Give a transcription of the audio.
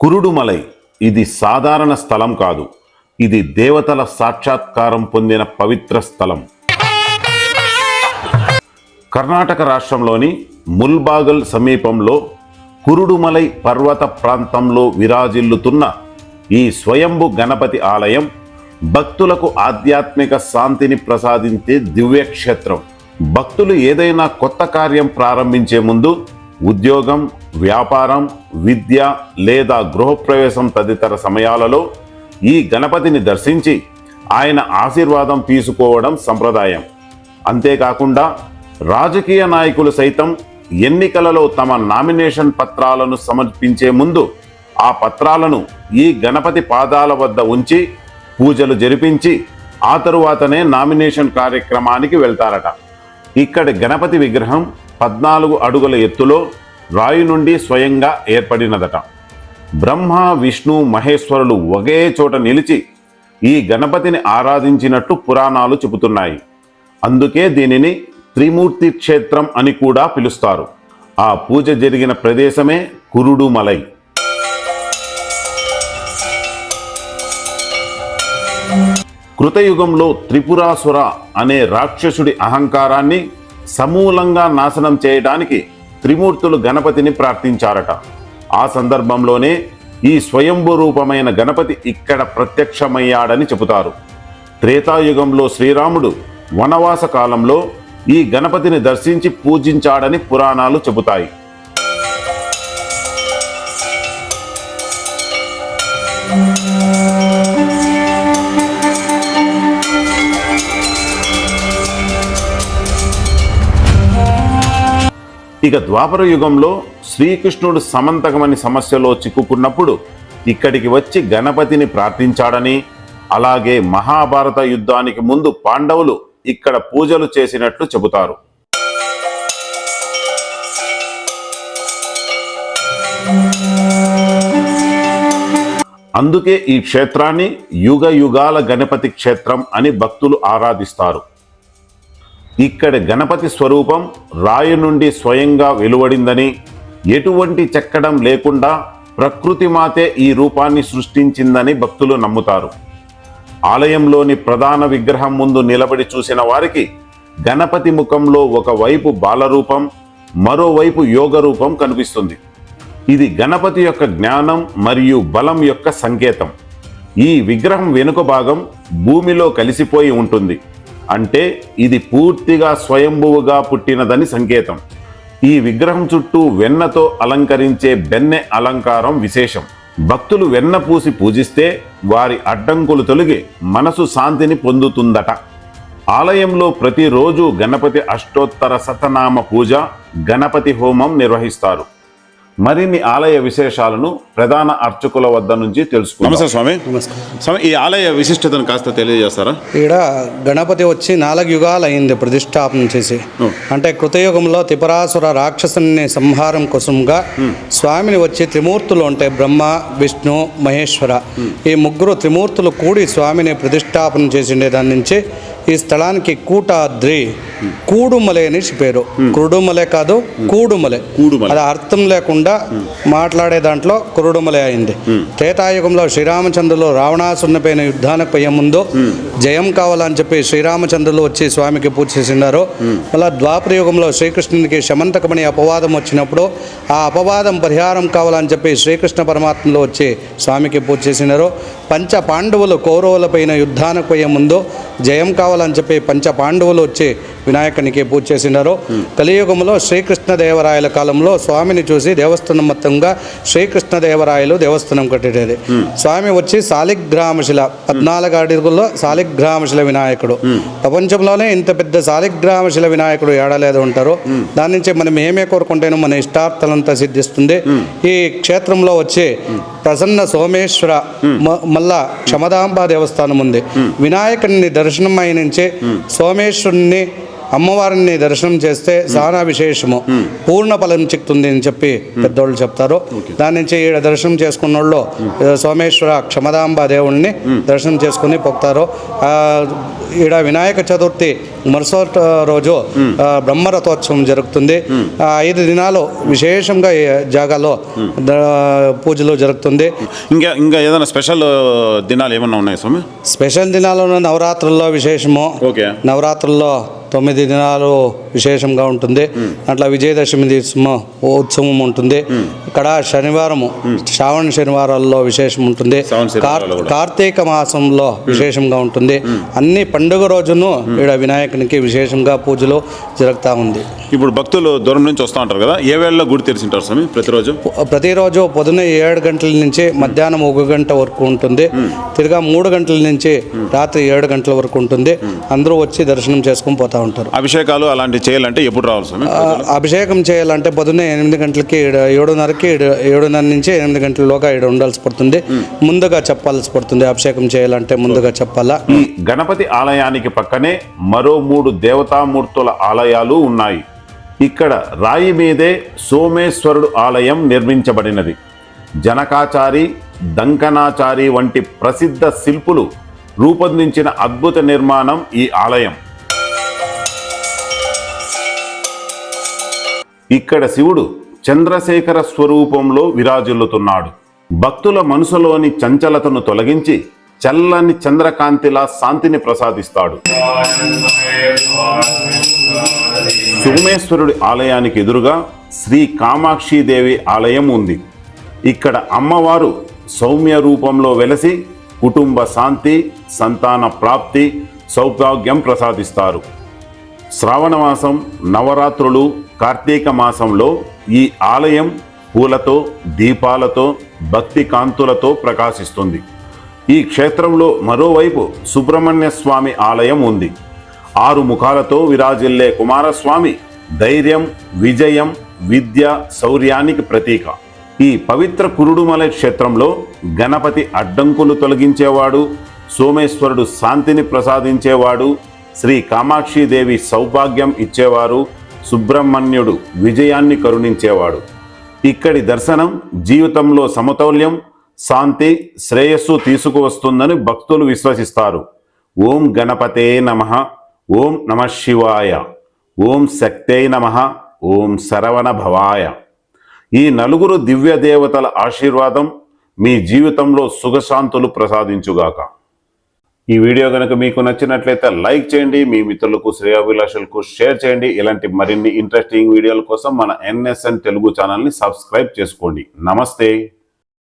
కురుడుమలై. ఇది సాధారణ స్థలం కాదు. ఇది దేవతల సాక్షాత్కారం పొందిన పవిత్ర స్థలం. కర్ణాటక రాష్ట్రంలోని ముల్బాగల్ సమీపంలో కురుడుమలై పర్వత ప్రాంతంలో విరాజిల్లుతున్న ఈ స్వయంభు గణపతి ఆలయం భక్తులకు ఆధ్యాత్మిక శాంతిని ప్రసాదించే దివ్యక్షేత్రం. భక్తులు ఏదైనా కొత్త కార్యం ప్రారంభించే ముందు ఉద్యోగం వ్యాపారం విద్య లేదా గృహప్రవేశం తదితర సమయాలలో ఈ గణపతిని దర్శించి ఆయన ఆశీర్వాదం తీసుకోవడం సంప్రదాయం. అంతేకాకుండా రాజకీయ నాయకులు సైతం ఎన్నికలలో తమ నామినేషన్ పత్రాలను సమర్పించే ముందు ఆ పత్రాలను ఈ గణపతి పాదాల వద్ద ఉంచి పూజలు జరిపించి ఆ తరువాతనే నామినేషన్ కార్యక్రమానికి వెళ్తారట. ఇక్కడి గణపతి విగ్రహం పద్నాలుగు అడుగుల ఎత్తులో రాయి నుండి స్వయంగా ఏర్పడినదట. బ్రహ్మ విష్ణు మహేశ్వరులు ఒకే చోట నిలిచి ఈ గణపతిని ఆరాధించినట్టు పురాణాలు చెబుతున్నాయి. అందుకే దీనిని త్రిమూర్తి క్షేత్రం అని కూడా పిలుస్తారు. ఆ పూజ జరిగిన ప్రదేశమే కురుడుమలై. కృతయుగంలో త్రిపురాసుర అనే రాక్షసుడి అహంకారాన్ని సమూలంగా నాశనం చేయడానికి త్రిమూర్తులు గణపతిని ప్రార్థించారట. ఆ సందర్భంలోనే ఈ స్వయంభూ రూపమైన గణపతి ఇక్కడ ప్రత్యక్షమయ్యాడని చెబుతారు. త్రేతాయుగంలో శ్రీరాముడు వనవాస కాలంలో ఈ గణపతిని దర్శించి పూజించాడని పురాణాలు చెబుతాయి. ఇక ద్వాపర యుగంలో శ్రీకృష్ణుడు సమంతకమని సమస్యలో చిక్కుకున్నప్పుడు ఇక్కడికి వచ్చి గణపతిని ప్రార్థించాడని అలాగే మహాభారత యుద్ధానికి ముందు పాండవులు ఇక్కడ పూజలు చేసినట్లు చెబుతారు. అందుకే ఈ క్షేత్రాన్ని యుగ యుగాల గణపతి క్షేత్రం అని భక్తులు ఆరాధిస్తారు. ఇక్కడి గణపతి స్వరూపం రాయి నుండి స్వయంగా వెలువడిందని ఎటువంటి చెక్కడం లేకుండా ప్రకృతి మాతే ఈ రూపాన్ని సృష్టించిందని భక్తులు నమ్ముతారు. ఆలయంలోని ప్రధాన విగ్రహం ముందు నిలబడి చూసిన వారికి గణపతి ముఖంలో ఒకవైపు బాలరూపం మరోవైపు యోగ రూపం కనిపిస్తుంది. ఇది గణపతి యొక్క జ్ఞానం మరియు బలం యొక్క సంకేతం. ఈ విగ్రహం వెనుక భాగం భూమిలో కలిసిపోయి ఉంటుంది. అంటే ఇది పూర్తిగా స్వయంభువుగా పుట్టినదని సంకేతం. ఈ విగ్రహం చుట్టూ వెన్నతో అలంకరించే బెన్నె అలంకారం విశేషం. భక్తులు వెన్న పూసి పూజిస్తే వారి అడ్డంకులు తొలగి మనసు శాంతిని పొందుతుందట. ఆలయంలో ప్రతిరోజు గణపతి అష్టోత్తర శతనామ పూజ గణపతి హోమం నిర్వహిస్తారు. మరిన్ని ఆలయ విశేషాలను ప్రధాన అర్చకుల వద్ద నుంచి తెలుసుకుందాం. నమస్తే స్వామి. స్వామి ఈ ఆలయ విశిష్టతను కాస్త తెలియజేస్తారా? ఈడ గణపతి వచ్చి నాలుగు యుగాలు అయింది ప్రతిష్టాపన చేసి. అంటే కృతయుగంలో త్రిపురాసుర రాక్షసుని సంహారం కోసంగా స్వామిని వచ్చి త్రిమూర్తులు ఉంటాయి బ్రహ్మ విష్ణు మహేశ్వర. ఈ ముగ్గురు త్రిమూర్తులు కూడి స్వామిని ప్రతిష్టాపన చేసిండే దాని నుంచి ఈ స్థలానికి కూటాద్రి కూడుమలే అనేసి పేరు. కురుడుమలే కాదు కూడుమలే. అది అర్థం లేకుండా మాట్లాడే దాంట్లో కురుడుమలే అయింది. త్రేతాయుగంలో శ్రీరామచంద్రులు రావణాసురునిపైన యుద్ధానికి పోయే ముందు జయం కావాలని చెప్పి శ్రీరామచంద్రులు వచ్చి స్వామికి పూజ చేసినారు మళ్ళా ద్వాపర యుగంలో శ్రీకృష్ణునికి శమంతకమని అపవాదం వచ్చినప్పుడు ఆ అపవాదం పరిహారం కావాలని చెప్పి శ్రీకృష్ణ పరమాత్మలో వచ్చి స్వామికి పూజ చేసినారు పంచ పాండవులు కౌరవులపైన యుద్ధానికి పోయే ముందు జయం కావాలని చెప్పి పంచ పాండవులు వచ్చి వినాయకునికి పూజ చేసినారు కలియుగంలో శ్రీకృష్ణదేవరాయల కాలంలో స్వామిని చూసి దేవస్థానం మొత్తంగా శ్రీకృష్ణదేవరాయలు దేవస్థానం కట్టేది స్వామి వచ్చి శాలిగ్రామశిల పద్నాలుగు అడుగుల్లో శాలిగ్రామశిల వినాయకుడు. ప్రపంచంలోనే ఇంత పెద్ద శాలిగ్రామశిల వినాయకుడు ఏడలేదు ఉంటారు దాని నుంచి మనం ఏమే కోరుకుంటేనో మన ఇష్టార్థలంతా సిద్ధిస్తుంది. ఈ క్షేత్రంలో వచ్చి ప్రసన్న సోమేశ్వర మ- మళ్ళా క్షమదాంబ దేవస్థానం ఉంది. వినాయకుడిని దర్శనం అయి నుంచి అమ్మవారిని దర్శనం చేస్తే చాలా విశేషము పూర్ణ ఫలం చిక్తుంది అని చెప్పి పెద్దోళ్ళు చెప్తారు. దాని నుంచి ఈడ దర్శనం చేసుకున్న వాళ్ళు సోమేశ్వర క్షమదాంబ దేవుణ్ణి దర్శనం చేసుకుని పోతారు. ఆ, ఈడ వినాయక చతుర్థి మరుసటి రోజు బ్రహ్మరథోత్సవం జరుగుతుంది. ఆ, ఐదు దినాలు విశేషంగా ఈ జాగాలో పూజలు జరుగుతుంది. ఇంకా ఇంకా ఏదైనా స్పెషల్ దినాలు ఏమన్నా ఉన్నాయి స్వామి? స్పెషల్ దినాలలో నవరాత్రుల్లో విశేషము. ఓకే. నవరాత్రుల్లో తొమ్మిది దినాలు విశేషంగా ఉంటుంది. అట్లా విజయదశమి ఉత్సవం ఉంటుంది. ఇక్కడ శనివారము శ్రావణ శనివారాల్లో విశేషం ఉంటుంది. కార్తీక మాసంలో విశేషంగా ఉంటుంది. అన్ని పండుగ రోజును ఇక్కడ వినాయకునికి విశేషంగా పూజలు జరుగుతూ ఉంది. ఇప్పుడు భక్తులు దూరం నుంచి వస్తూ ఉంటారు కదా ఏ వేళలో గుడి తెరిచింటారు స్వామి ప్రతిరోజు? ప్రతిరోజు పొద్దున్న ఏడు గంటల నుంచి మధ్యాహ్నం ఒక గంట వరకు ఉంటుంది. తిరిగా మూడు గంటల నుంచి రాత్రి ఏడు గంటల వరకు ఉంటుంది. అందరూ వచ్చి దర్శనం చేసుకొని పోతా ఉంటారు. అభిషేకాలు అలాంటివి చేయాలంటే ఎప్పుడు రావాలి అభిషేకం చేయాలంటే పొద్దున్నే ఎనిమిది గంటలకి ఏడున్నరకి ఏడు ఏడున్నర నుంచి ఎనిమిది గంటలలోగా ఇక్కడ ఉండాల్సి పడుతుంది. ముందుగా చెప్పాల్సి పడుతుంది అభిషేకం చేయాలంటే ముందుగా చెప్పాలా? ఈ గణపతి ఆలయానికి పక్కనే మరో మూడు దేవతామూర్తుల ఆలయాలు ఉన్నాయి. ఇక్కడ రాయి మీదే సోమేశ్వరుడు ఆలయం నిర్మించబడినది. జనకాచారి దంకనాచారి వంటి ప్రసిద్ధ శిల్పులు రూపొందించిన అద్భుత నిర్మాణం ఈ ఆలయం. ఇక్కడ శివుడు చంద్రశేఖర స్వరూపంలో విరాజిల్లుతున్నాడు. భక్తుల మనసులోని చంచలతను తొలగించి చల్లని చంద్రకాంతిలా శాంతిని ప్రసాదిస్తాడు. సుమేశ్వరుడి ఆలయానికి ఎదురుగా శ్రీ కామాక్షిదేవి ఆలయం ఉంది. ఇక్కడ అమ్మవారు సౌమ్య రూపంలో వెలసి కుటుంబ శాంతి సంతాన ప్రాప్తి సౌభాగ్యం ప్రసాదిస్తారు. శ్రావణమాసం నవరాత్రులు కార్తీక మాసంలో ఈ ఆలయం పూలతో దీపాలతో భక్తి కాంతులతో ప్రకాశిస్తుంది. ఈ క్షేత్రంలో మరోవైపు సుబ్రహ్మణ్య స్వామి ఆలయం ఉంది. ఆరు ముఖాలతో విరాజిల్లే కుమారస్వామి ధైర్యం విజయం విద్య శౌర్యానికి ప్రతీక. ఈ పవిత్ర కురుడుమల క్షేత్రంలో గణపతి అడ్డంకులు తొలగించేవాడు సోమేశ్వరుడు శాంతిని ప్రసాదించేవాడు శ్రీ కామాక్షిదేవి సౌభాగ్యం ఇచ్చేవారు సుబ్రహ్మణ్యుడు విజయాన్ని కరుణించేవాడు. ఇక్కడి దర్శనం జీవితంలో సమతౌల్యం శాంతి శ్రేయస్సు తీసుకువస్తుందని భక్తులు విశ్వసిస్తారు. ఓం గణపతే నమ ఓం నమ శివాయ ఓం శక్తే నమ ఓం శరవణ భవాయ. ఈ నలుగురు దివ్య దేవతల ఆశీర్వాదం మీ జీవితంలో సుఖశాంతులు ప్రసాదించుగాక. ఈ వీడియో కనుక మీకు నచ్చినట్లయితే లైక్ చేయండి. మీ మిత్రులకు శ్రేయాభిలాషులకు షేర్ చేయండి. ఇలాంటి మరిన్ని ఇంట్రెస్టింగ్ వీడియోల కోసం మన ఎన్ఎస్ఎన్ తెలుగు ఛానల్ని సబ్స్క్రైబ్ చేసుకోండి. నమస్తే.